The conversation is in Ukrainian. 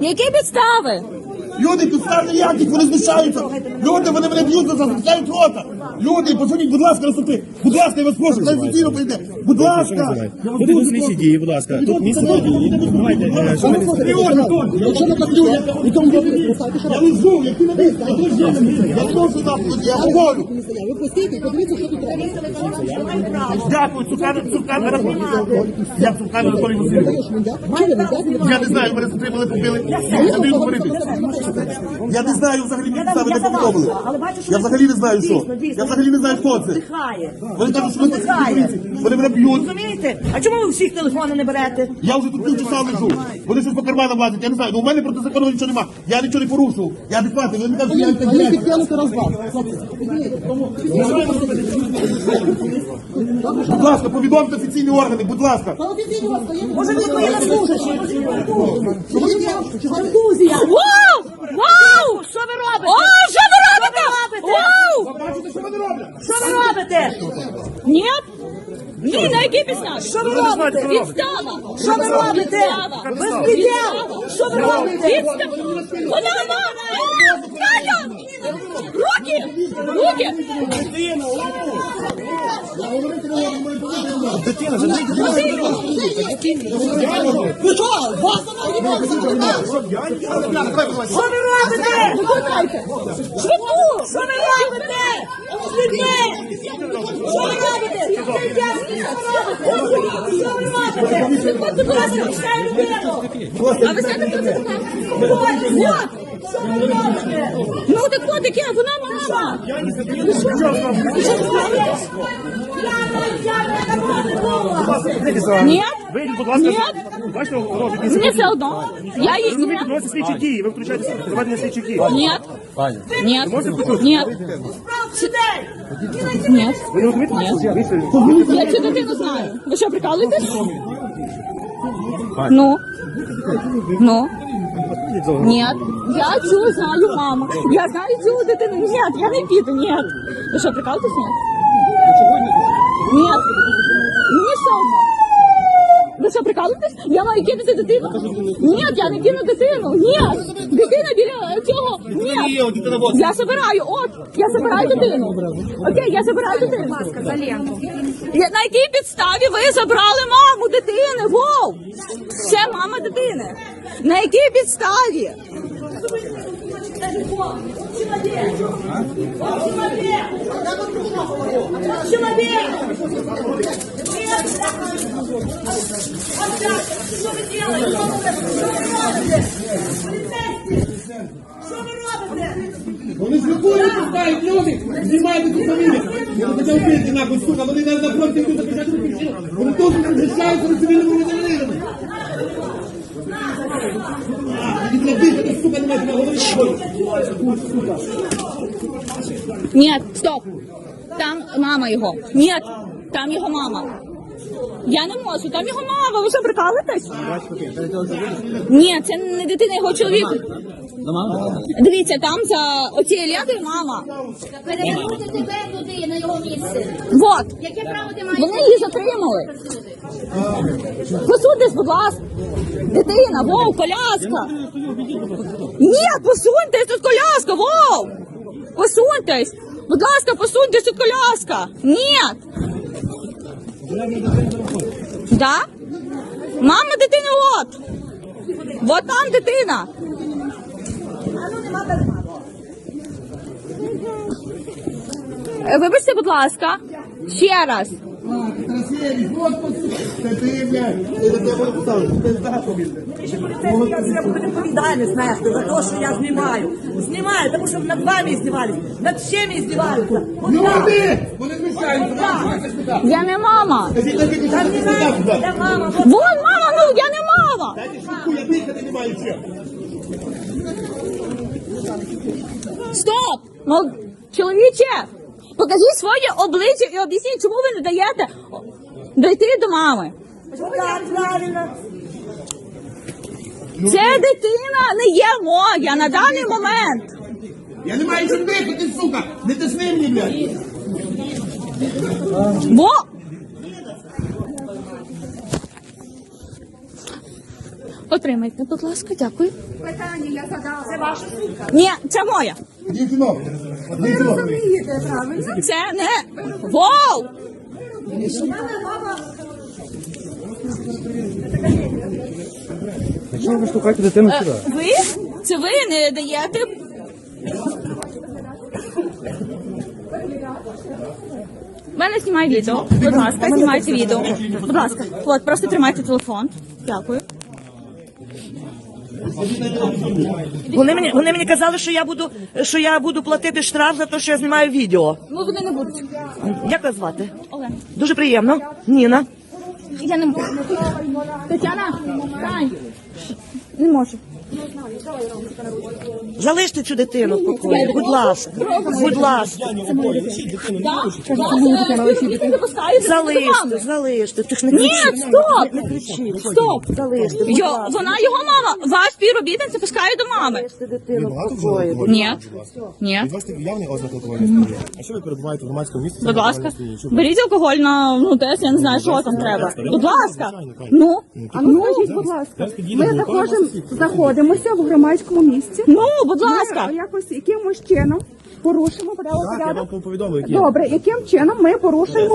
Які підстави? Люди підстави ніяких, вони знущаються. Люди, вони мене б'ють за захищають рота. Люди, позвоніть, будь ласка, на. Будь ласка, я вас прошу, офіційно прийде. Будь ласка. Я дуже слідчі дії, будь ласка. Тут місце дії. Давайте, е, що не тут. Якщо не патріоти, я тому я лежу, які не дивіться, я теж є на місці. Я теж там, я говорю. Ви постійте, подивіться, що тут робиться. Дякую, Цукан, Цукан Анатолій. Я Цукан Анатолій Васильович. Я не знаю, мене затримали, побили. Я не говорити. Я не знаю взагалі мені підстави не повідомили. Я взагалі не знаю, що. Я взагалі не знаю, хто це. Вони що ми Вони мене б'ють. Розумієте? А чому ви всіх телефони не берете? Я вже тут півчаса лежу. Вони щось по карманам лазять, я не знаю. Ну у мене проти закону нічого нема. Я нічого не порушував. Я адекватний. Вони кажуть, що я ви інтеграція. підтягнути розвал. Будь ласка, повідомте офіційні органи, будь ласка. Може, ви воєннослужащі? Контузія. Вау! Вау! Що ви робите? О, що ви робите? робите? Вау! Бачите, що вони роблять? Що ви робите? Ні? Ні, на якій підставі? Що ви робите? Підстава. Що ви робите? Безпреділ! Що ви робите? Підстава. Вона мама! Катя! Руки! Руки! Ви що? Вас там Що ви робите? Швидку! Що ви робите? Що ви робите? Що ви робите? Що ви робите? Будь ласка, пускай людину! А ви ви робите? Ну так от таке, вона мама! Ні? Вийдіть, будь ласка. Ні? Бачите, робить Мені все одно. Я їй... Ви відносите слідчі дії, ви втручаєтеся в проведення слідчих дій. Ні. Ні. почути? Ні. Ні. Ви не розумієте? Ні. Я цю дитину знаю. Ви що, прикалуєтесь? Ну. Ну. Ні. Я цю знаю маму. Я знаю цю дитину. Ні, я не піду, ні. Ви що, прикалуєтесь? Ні. Ні. Мені все одно. Ви? Я маю кинути дитину? Ні, я не кину дитину. Ні. Дитина біля цього. Ні. Я забираю, от, я забираю дитину. Окей, я забираю дитину. Я- На якій підставі ви забрали маму дитини? Вов! Це мама дитини. На якій підставі? Что вы делаете? Что робите? Вони спілкуються, знають люди, знімають цю фамілію. Я не хотів пити, нахуй, сука, вони навіть на фронті тут захищають Україну. Вони тут захищають за цивільними громадянинами. А, не. Сука. Ні, стоп. Там мама його. Ні, там його мама. Я не можу, там його мама. Ви що прикалуєтесь? Ні, це не дитина його чоловік. Дивіться, там за оцією лентою мама. Перевернути тебе туди, на його місце. Вот. Яке право ти маєш? Вони її затримали. Посуньтесь, будь ласка. Дитина, вов, коляска. Ні, посуньтесь, тут коляска, вов. Посуньтесь. Будь ласка, посуньтесь, тут коляска. Ні. Да? Мама дитини от. Вот там дитина. Вибачте, будь ласка, ще раз. Побіжти. Я буду відповідальність нести за те, що я знімаю. Знімаю, тому що над вами здівались, над всіми здіваються. Люди! Вони сюди. Я не мама. Де мама, Вон, мама, ну я не мама. Дайте шутку, я дихати не маю чим. Стоп! Чоловіче, покажіть своє обличчя і об'ясніть, чому ви не даєте дойти до мами. Це дитина не є моя на даний момент. Я не маю чим дихати, сука! Не тисни мені, блядь! Бо Потримайте, будь ласка, дякую. Питання я задала. Це ваша сумка. Ні, це моя. Дівчино, дівчино. Розумієте, правильно? Це не вол. Чого ви штукаєте дитину сюди? Ви? Це ви не даєте. Мене знімає відео. Будь ласка, знімайте відео. Будь ласка, от просто тримайте телефон. Дякую. Вони мені вони мені казали, що я буду що я буду платити штраф за те, що я знімаю відео. Ну вони не будуть. Як вас звати? Олена. Дуже приємно. Ніна. Я не можу. Тетяна. Не можу. Залиште цю дитину в покої. Будь ласка. Будь ласка. Залиште, залиште. Ти ж не Ні, кричи. стоп! Не кричи. Стоп! Залиште. будь Йо, ласка. вона його мама. Ваш співробітниця пускає до мами. Залиште дитину в покої. Ні. Ні. Вас такі явні ознаки алкогольної сп'яніння. А що ви перебуваєте в громадському місці? Будь ласка, беріть алкоголь на ну, тест, я не знаю, що там треба. Будь ласка. Ну, А ну скажіть, будь ласка, ми заходимо, знаходимося в громадському місці. ну, будь ласка. Ми якось якимось чином порушимо порядок. Я вам повідомив, які Добре, яким чином ми порушуємо